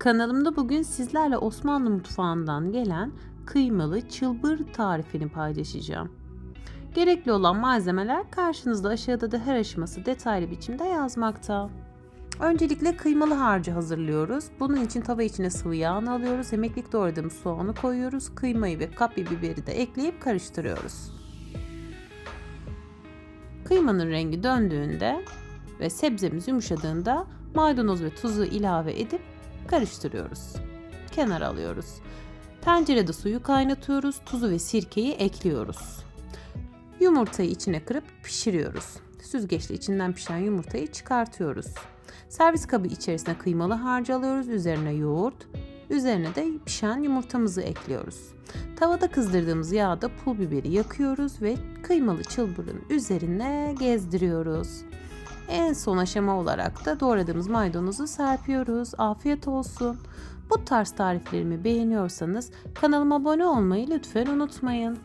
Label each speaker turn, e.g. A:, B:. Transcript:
A: Kanalımda bugün sizlerle Osmanlı mutfağından gelen kıymalı çılbır tarifini paylaşacağım. Gerekli olan malzemeler karşınızda aşağıda da her aşaması detaylı biçimde yazmakta. Öncelikle kıymalı harcı hazırlıyoruz. Bunun için tava içine sıvı yağını alıyoruz. Yemeklik doğradığımız soğanı koyuyoruz. Kıymayı ve kapya biberi de ekleyip karıştırıyoruz. Kıymanın rengi döndüğünde ve sebzemiz yumuşadığında maydanoz ve tuzu ilave edip karıştırıyoruz. Kenara alıyoruz. Tencerede suyu kaynatıyoruz. Tuzu ve sirkeyi ekliyoruz. Yumurtayı içine kırıp pişiriyoruz. Süzgeçle içinden pişen yumurtayı çıkartıyoruz. Servis kabı içerisine kıymalı harcı alıyoruz. Üzerine yoğurt, üzerine de pişen yumurtamızı ekliyoruz. Tavada kızdırdığımız yağda pul biberi yakıyoruz ve kıymalı çılbırın üzerine gezdiriyoruz. En son aşama olarak da doğradığımız maydanozu serpiyoruz. Afiyet olsun. Bu tarz tariflerimi beğeniyorsanız kanalıma abone olmayı lütfen unutmayın.